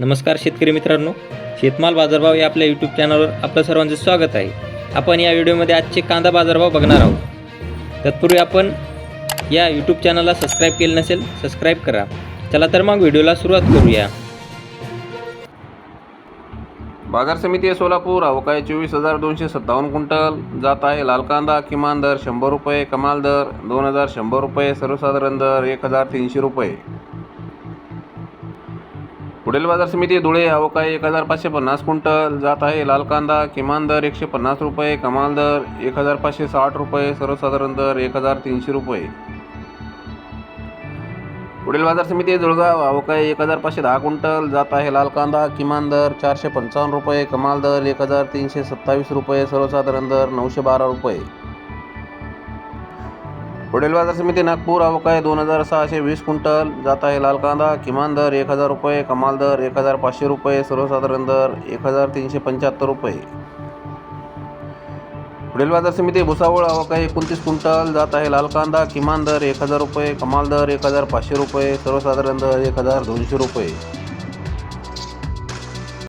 नमस्कार शेतकरी मित्रांनो शेतमाल बाजारभाव या आपल्या यूट्यूब चॅनलवर आपलं सर्वांचं स्वागत आहे. आपण या व्हिडिओमध्ये आजचे कांदा बाजारभाव बघणार आहोत. तत्पूर्वी आपण या यूट्यूब चॅनलला सबस्क्राईब केलं नसेल सबस्क्राईब करा. चला तर मग व्हिडिओला सुरुवात करूया. बाजार समिती आहे सोलापूर अवकाळी चोवीस हजार दोनशे सत्तावन्न क्विंटल. जात आहे लाल कांदा किमान दर शंभर रुपये कमाल दर दोन हजार शंभर रुपये सर्वसाधारण दर एक हजार तीनशे रुपये. पुढील बाजार समिती धुळे अवकाळी एक हजार पाचशे पन्नास क्विंटल जात आहे. लाल कांदा किमान दर एकशे पन्नास रुपये कमाल दर एक हजार पाचशे साठ रुपये सर्वसाधारण दर एक हजार तीनशे रुपये. पुढील बाजार समिती जुळगाव अवकाळी एक हजार पाचशे दहा क्विंटल जात आहे. लाल कांदा किमान दर चारशे पंचावन्न रुपये कमाल दर एक हजार तीनशे सत्तावीस रुपये सर्वसाधारण दर नऊशे बारा रुपये. वडील बाजार समिती नागपूर अवकाळी दोन हजार सहाशे वीस क्विंटल. जात आहे लाल कांदा किमान दर एक हजार रुपये कमाल दर एक हजार पाचशे रुपये सर्वसाधारण दर एक हजार तीनशे पंच्याहत्तर रुपये. वडील बाजार समिती भुसावळ अवकाळी एकोणतीस क्विंटल. जात आहे लाल कांदा किमान दर एक हजार रुपये कमाल दर एक हजार पाचशे रुपये सर्वसाधारण दर एक हजार दोनशे रुपये.